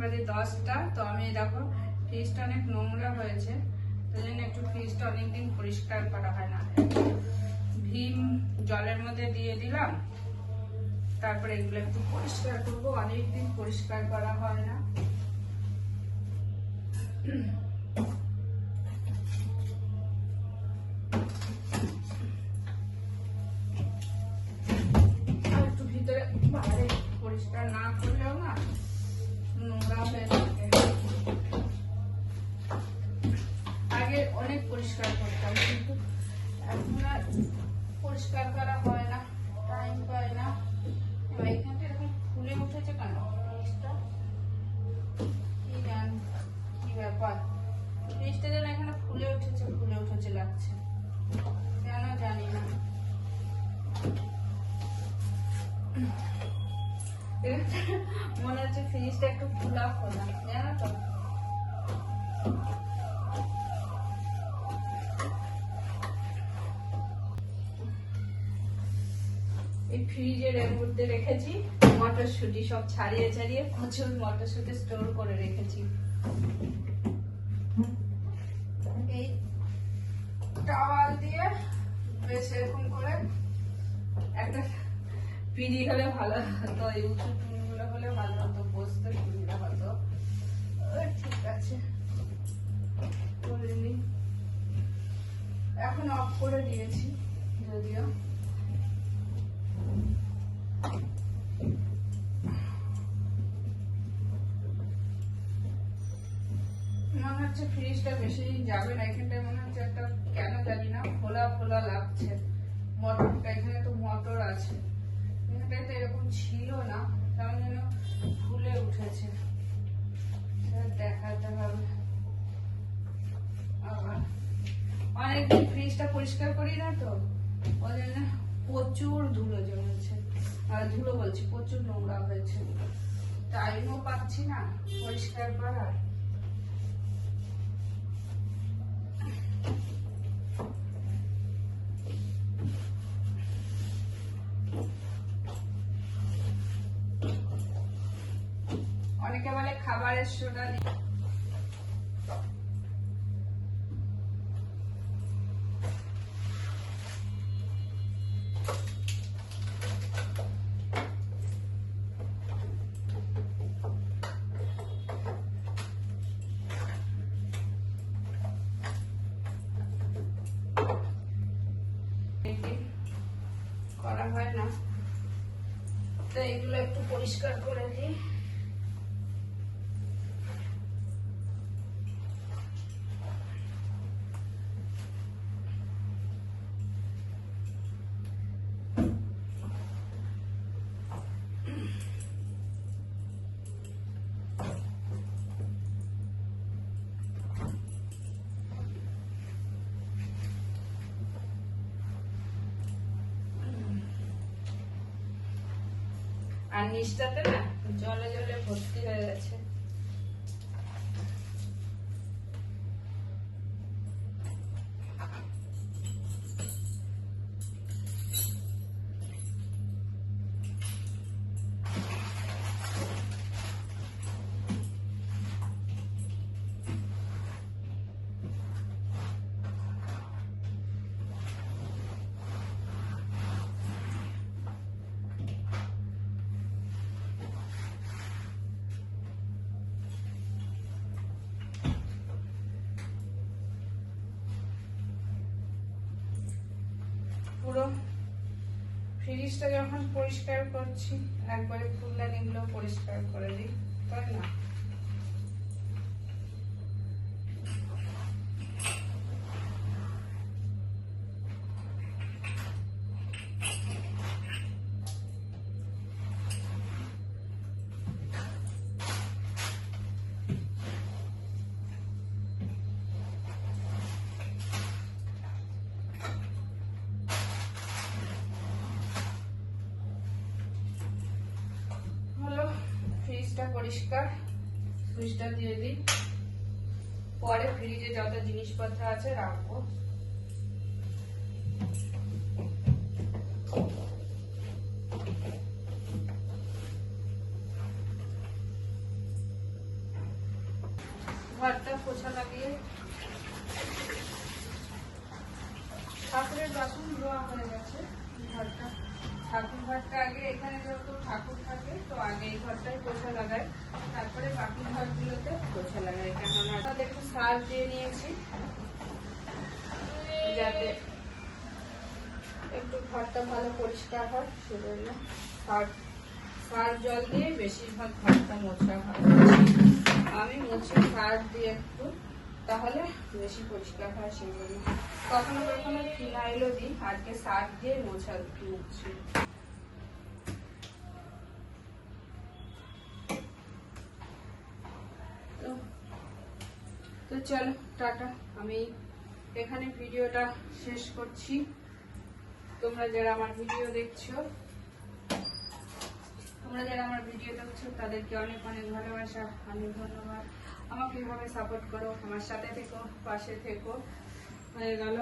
বাজে দশটা, তো আমি দেখো ফ্রিজটা অনেক নোংরা হয়েছে, তাই জন্য একটু ফ্রিজটা অনেকদিন পরিষ্কার করা হয় না। ভীম জলের মধ্যে দিয়ে দিলাম, তারপরে এগুলো একটু পরিষ্কার করব, অনেকদিন পরিষ্কার করা হয় না। অনেক পরিষ্কার করতাম, কিন্তু এখন আর পরিষ্কার করা হয় না টাইম পায় না। এবার এখানটা এরকম ফুলে উঠেছে কেন? কি জান, কি ব্যাপার? জিনিসটা যেন এখানে ফুলে উঠেছে ফুলে উঠেছে লাগছে। কেন জানি না। মনে হচ্ছে ফ্রিজটা একটু খোলা খোলা, জানো তো? এই ফ্রিজের মধ্যে রেখেছি। মটরশুটি সব ছাড়িয়ে ছাড়িয়ে প্রচুর মটরশুটি স্টোর করে রেখেছি। এই টাওয়াল দিয়ে বেশ এরকম করে একটা পিড়ি হলে ভালো হতো এই উঁচু টুলগুলো হলে ভালো হতো, বসতে সুবিধা হতো। ঠিক আছে। করে। এখন অফ করে দিয়েছি, যদিও। হচ্ছে ফ্রিজটা বেশি দিন যাবে না। এখানটায় মনে হচ্ছে একটা কেন জানি না খোলা খোলা লাগছে। মোটরটা, এখানে তো মোটর আছে। এখানটায় তো এরকম ছিল না তেমন যেন ফুলে উঠেছে। দেখাতে হবে। অনেকদিন ফ্রিজটা পরিষ্কার করি না তো, ওই জন্য প্রচুর ধুলো জমেছে। আর ধুলো বলছি, প্রচুর নোংরা হয়েছে। টাইমও পাচ্ছি না পরিষ্কার করার। অনেকে বলে খাবারের সোডা করা হয় না। তো এগুলো একটু পরিষ্কার করে দিই। আর নিচটাতে না জলে জলে ভর্তি হয়ে গেছে। পুরো ফ্রিজটা যখন পরিষ্কার করছি একবারে ফুলদানিগুলো পরিষ্কার করে দিই তাই না হলো ফ্রিজটা পরিষ্কার, সুইচটা দিয়ে দিই। পরে ফ্রিজে যত জিনিসপত্র আছে রাখব। ঘরটা পোছা লাগিয়ে ঠাকুরের বাসন ধোয়া হয়ে গেছে ঘরটা। ঠাকুর ঘরটা আগে এখানে যেহেতু ঠাকুর থাকে, তো আগে এই ঘরটাই পোছা লাগায় তারপরে বাকি ঘরগুলোতে পোছা লাগায় কেননা তাতে একটু সার দিয়ে নিয়েছি। যাতে একটু ঘরটা ভালো পরিষ্কার হয়, সেজন্য সার সার জল দিয়ে বেশিরভাগ ঘরটা মোছা হয়। আমি মুছি সার দিয়ে একটু তাহলে বেশি পরিষ্কার হয় সেই জন্য কখনো কখনো ফিনাইলও দিই আজকে সার দিয়ে মোছা মুছছি। তো তো চলো, টাটা। আমি এখানে ভিডিওটা শেষ করছি। তোমরা যারা আমার ভিডিও দেখছ, তোমরা যারা আমার ভিডিও দেখছ, তাদেরকে অনেক অনেক ভালোবাসা। অনেক ধন্যবাদ। আমাকে এভাবে সাপোর্ট করো আমার সাথে থেকো পাশে থেকো। হয়ে গেল।